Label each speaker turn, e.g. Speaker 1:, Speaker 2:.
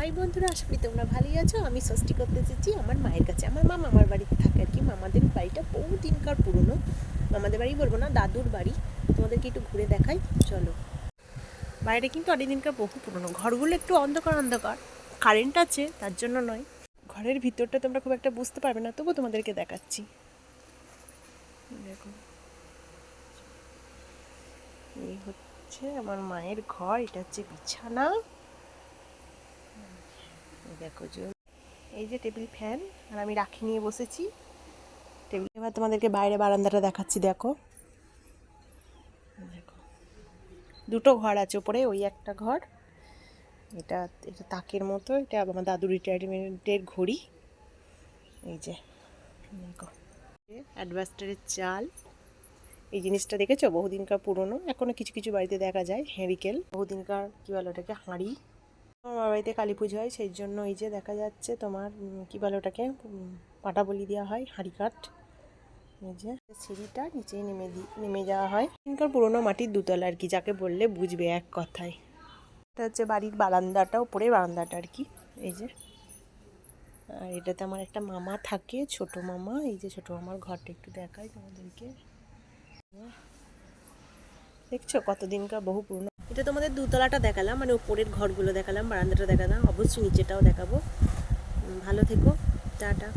Speaker 1: High বন্ধুরা আশা করি তোমরা ভালোই আছো। আমি ষষ্ঠী করতে এসেছি আমার মায়ের কাছে। আমার মা মামার বাড়িতে থাকে আর কি। মামাদের বাড়িটা বহু দিনকার পুরনো। মামাদের বাড়ি বলব না, দাদুর বাড়ি। তোমাদেরকে একটু ঘুরে দেখাই। চলো। বাইরে কিন্তু অনেক দিনকার বহু পুরনো। ঘরগুলো একটু অন্ধকার অন্ধকার। কারেন্ট আছে, তার জন্য নয়। ঘরের ভিতরটা তোমরা খুব একটা বুঝতে পারবে না তবু তোমাদেরকে দেখাচ্ছি। দেখো। এই হচ্ছে আমার মায়ের ঘর, এটা হচ্ছে বিছানা। দেখো যে এই যে টেবিল ফ্যান, আর আমি রাখি নিয়ে বসেছি। টেবিল এবার তোমাদেরকে বাইরে বারান্দাটা দেখাচ্ছি, দেখো। দেখো। দুটো ঘর আছে ওপরে, ওই একটা ঘর। এটা এটা তাকের মতো, এটা আমার দাদু রিটায়ারমেন্টের ঘড়ি। এই যে, দেখো। অ্যাডভাস্টারের চাল। এই জিনিসটা দেখেছ? বহুদিনকার পুরনো। এখনও কিছু কিছু বাড়িতে দেখা যায় হ্যারিকেল বহুদিনকার, কী বলো ওটাকে, হাঁড়ি। আমার বাড়িতে কালী পুজো হয়, সেই জন্য এই যে দেখা যাচ্ছে তোমার কী বলে ওটাকে পাটা বলি দেওয়া হয়, হাঁড়ি কাঠ। এই যে সিঁড়িটা নিচেই নেমে নেমে যাওয়া হয়। এখানকার পুরোনো মাটির দুতলা আর কি, যাকে বললে বুঝবে এক কথায়। এটা হচ্ছে বাড়ির বারান্দাটা, ওপরে বারান্দাটা আর কি, এই যে। আর এটাতে আমার একটা মামা থাকে, ছোট মামা, এই যে ছোট মামার ঘরটা একটু দেখাই তোমাদেরকে। দেখছ কতদিনকার বহু পুরনো? এটা তোমাদের দুতলাটা দেখালাম মানে উপরের ঘরগুলো দেখালাম, বারান্দাটা দেখালাম, অবশ্যই নিচেটাও দেখাবো। ভালো থেকো, টাটা।